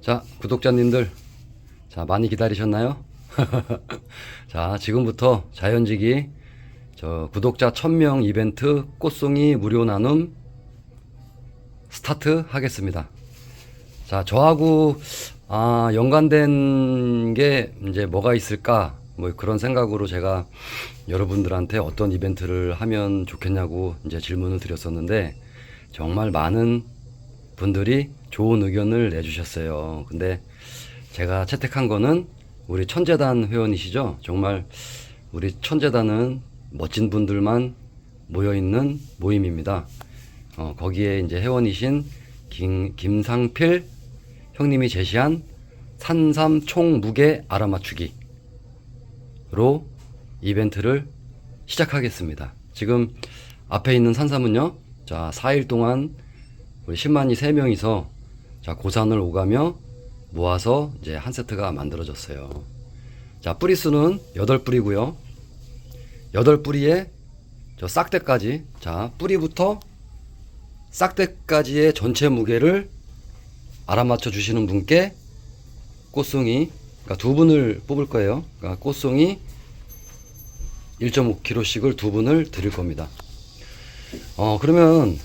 자, 구독자님들. 자, 많이 기다리셨나요? 자, 지금부터 자연지기 저 구독자 1000명 이벤트 꽃송이 무료 나눔 스타트 하겠습니다. 자, 저하고 아, 연관된 게 이제 뭐가 있을까? 뭐 그런 생각으로 제가 여러분들한테 어떤 이벤트를 하면 좋겠냐고 이제 질문을 드렸었는데 정말 많은 분들이 좋은 의견을 내주셨어요. 근데 제가 채택한 거는 우리 천재단 회원이시죠? 정말 우리 천재단은 멋진 분들만 모여 있는 모임입니다. 어, 거기에 이제 회원이신 김, 김상필 형님이 제시한 산삼 총 무게 알아맞추기로 이벤트를 시작하겠습니다. 지금 앞에 있는 산삼은요, 자, 4일 동안 우리 10만이 3명이서 자, 고산을 오가며 모아서 이제 한 세트가 만들어졌어요. 자, 뿌리수는 8뿌리고요. 8뿌리에 저 싹대까지, 자, 뿌리부터 싹대까지의 전체 무게를 알아맞혀 주시는 분께 꽃송이, 그러니까 두 분을 뽑을 거예요. 그러니까 꽃송이 1.5kg씩을 두 분을 드릴 겁니다. 어, 그러면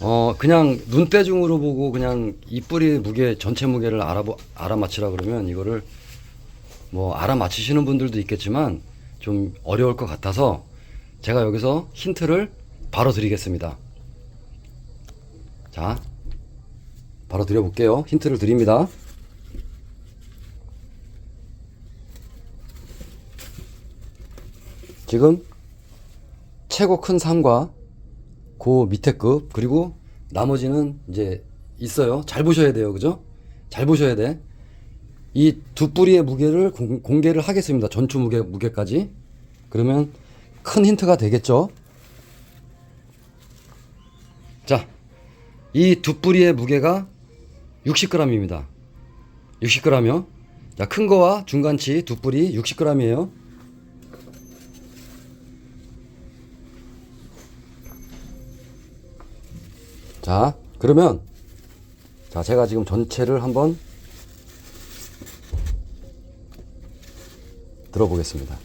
어 그냥 눈대중으로 보고 그냥 이 뿌리 무게 전체 무게를 알아보 알아맞히라 그러면 이거를 뭐 알아맞히시는 분들도 있겠지만 좀 어려울 것 같아서 제가 여기서 힌트를 바로 드리겠습니다. 자, 바로 드려볼게요. 힌트를 드립니다. 지금 최고 큰 상과 그 밑에 급 그리고 나머지는 이제 있어요. 잘 보셔야 돼요. 그죠? 잘 보셔야 돼. 이 두 뿌리의 무게를 공, 공개를 하겠습니다. 전추 무게 무게까지. 그러면 큰 힌트가 되겠죠? 자, 이 두 뿌리의 무게가 60g입니다. 60g이요. 자, 큰 거와 중간치 두 뿌리 60g이에요. 자, 그러면 자, 제가 지금 전체를 한번 들어보겠습니다.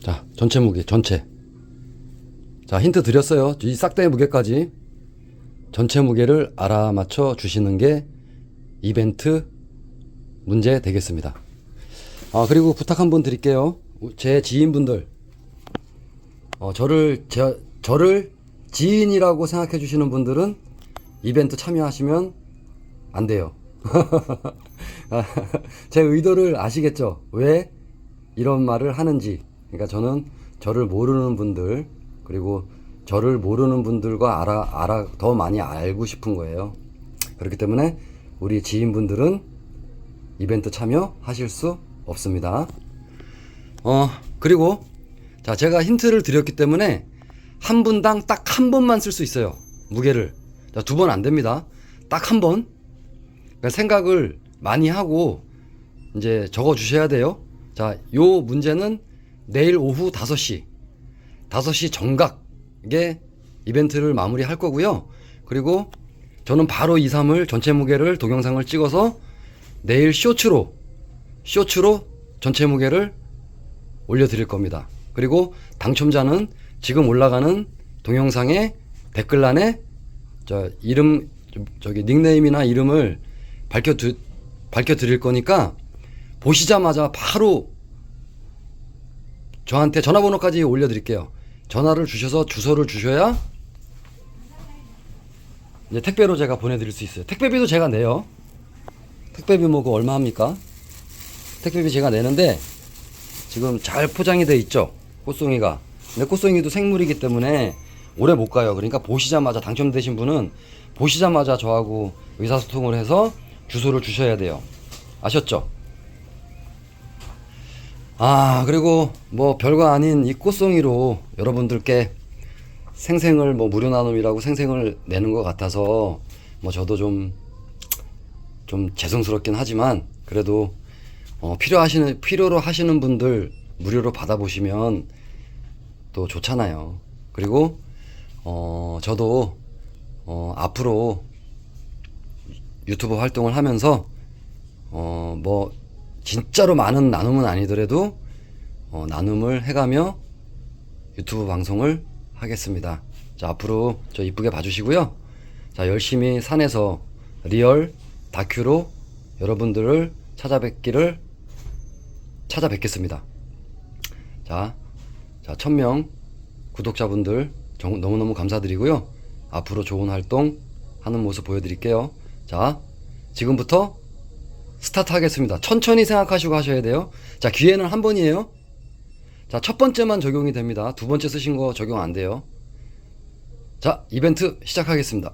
자, 전체 무게, 전체. 자, 힌트 드렸어요. 이 싹다의 무게까지 전체 무게를 알아맞혀 주시는 게 이벤트 문제 되겠습니다. 아, 그리고 부탁 한번 드릴게요. 제 지인분들, 어, 저를, 제, 저를 지인이라고 생각해 주시는 분들은 이벤트 참여하시면 안 돼요. 아, 제 의도를 아시겠죠? 왜 이런 말을 하는지. 그러니까 저는 저를 모르는 분들, 그리고 저를 모르는 분들과 알아, 알아, 더 많이 알고 싶은 거예요. 그렇기 때문에 우리 지인분들은 이벤트 참여하실 수 없습니다. 어, 그리고 자, 제가 힌트를 드렸기 때문에 한 분당 딱 한 번만 쓸 수 있어요. 무게를. 자, 두번 안 됩니다. 딱 한 번. 그러니까 생각을 많이 하고 이제 적어 주셔야 돼요. 자, 요 문제는 내일 오후 5시. 5시 정각에 이벤트를 마무리할 거고요. 그리고 저는 바로 2, 3을 전체 무게를 동영상을 찍어서 내일 쇼츠로 쇼츠로 전체 무게를 올려 드릴 겁니다. 그리고 당첨자는 지금 올라가는 동영상의 댓글란에 저 이름 저기 닉네임이나 이름을 밝혀 두, 밝혀 드릴 거니까 보시자마자 바로 저한테 전화번호까지 올려 드릴게요. 전화를 주셔서 주소를 주셔야 이제 택배로 제가 보내 드릴 수 있어요. 택배비도 제가 내요. 택배비 뭐그 얼마 합니까? 택배비 제가 내는데 지금 잘 포장이 돼 있죠. 꽃송이가. 근데 꽃송이도 생물이기 때문에 오래 못 가요. 그러니까 보시자마자 당첨되신 분은 보시자마자 저하고 의사소통을 해서 주소를 주셔야 돼요. 아셨죠? 아, 그리고 뭐 별거 아닌 이 꽃송이로 여러분들께 생생을 뭐 무료 나눔이라고 생생을 내는 것 같아서 뭐 저도 좀, 좀 죄송스럽긴 하지만 그래도 어, 필요하시는, 필요로 하시는 분들 무료로 받아보시면 또 좋잖아요. 그리고 어, 저도 어, 앞으로 유튜브 활동을 하면서 어, 뭐 진짜로 많은 나눔은 아니더라도 어, 나눔을 해가며 유튜브 방송을 하겠습니다. 자, 앞으로 저 이쁘게 봐주시고요. 자, 열심히 산에서 리얼 다큐로 여러분들을 찾아뵙기를 찾아뵙겠습니다. 자, 자, 천명 구독자분들 정- 너무너무 감사드리고요. 앞으로 좋은 활동 하는 모습 보여드릴게요. 자, 지금부터 스타트 하겠습니다. 천천히 생각하시고 하셔야 돼요. 자, 기회는 한 번이에요. 자, 첫 번째만 적용이 됩니다. 두 번째 쓰신 거 적용 안 돼요. 자, 이벤트 시작하겠습니다.